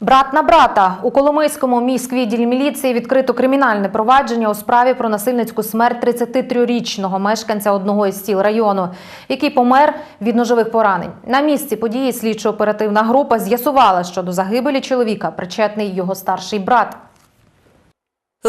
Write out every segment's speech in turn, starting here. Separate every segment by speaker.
Speaker 1: Брат на брата у Коломийському міськвідділі міліції відкрито кримінальне провадження у справі про насильницьку смерть 33-річного мешканця одного із сіл району, який помер від ножових поранень. На місці події слідчо-оперативна група з'ясувала, що до загибелі чоловіка причетний його старший брат.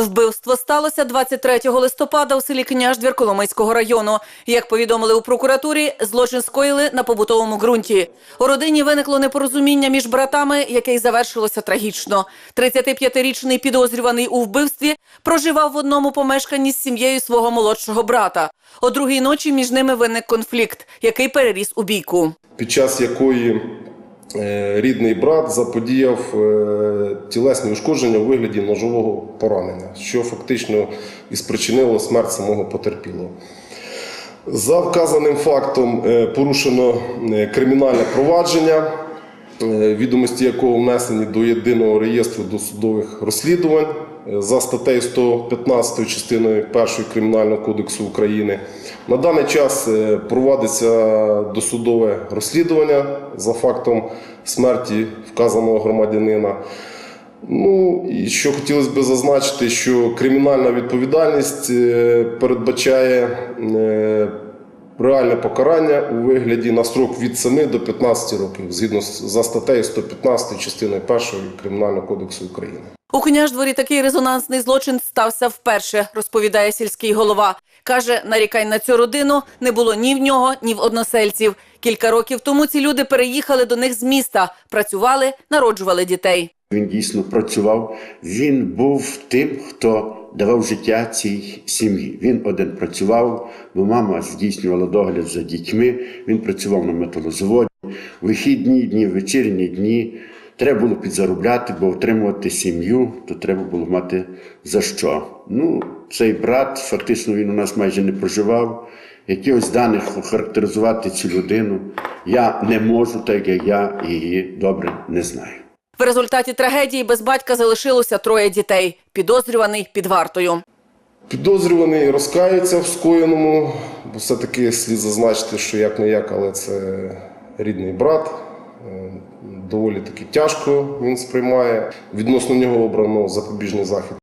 Speaker 2: Вбивство сталося 23 листопада у селі Княждвір Коломийського району. Як повідомили у прокуратурі, злочин скоїли на побутовому ґрунті. У родині виникло непорозуміння між братами, яке й завершилося трагічно. 35-річний підозрюваний у вбивстві проживав в одному помешканні з сім'єю свого молодшого брата. О другій ночі між ними виник конфлікт, який переріс у бійку.
Speaker 3: під час якої рідний брат заподіяв е, тілесні ушкодження у вигляді ножового поранення, що фактично і спричинило смерть самого потерпілого. За вказаним фактом е, порушено е, кримінальне провадження, е, відомості якого внесені до єдиного реєстру досудових розслідувань е, за статтею 115 частиною 1 Кримінального кодексу України. На даний час е, проводиться досудове розслідування за фактом смерті вказаного громадянина. Ну і що хотілося б зазначити, що кримінальна відповідальність е, передбачає е, реальне покарання у вигляді на строк від 7 до 15 років, згідно з за статтею 115 частиною 1 Кримінального кодексу України.
Speaker 2: У княждворі такий резонансний злочин стався вперше, розповідає сільський голова. Каже, нарікань на цю родину не було ні в нього, ні в односельців. Кілька років тому ці люди переїхали до них з міста, працювали, народжували дітей.
Speaker 4: Він дійсно працював. Він був тим, хто давав життя цій сім'ї. Він один працював, бо мама здійснювала догляд за дітьми. Він працював на металозаводі. Вихідні дні, вечірні дні. Треба було підзаробляти, бо отримувати сім'ю, то треба було мати за що. Ну, цей брат, фактично, він у нас майже не проживав. Якихось даних охарактеризувати цю людину я не можу, так як я її добре не знаю.
Speaker 2: В результаті трагедії без батька залишилося троє дітей. Підозрюваний під вартою.
Speaker 3: Підозрюваний розкається в скоєному, бо все-таки слід зазначити, що як не як, але це рідний брат. Е, Доволі таки тяжко він сприймає. Відносно нього обрано запобіжний захід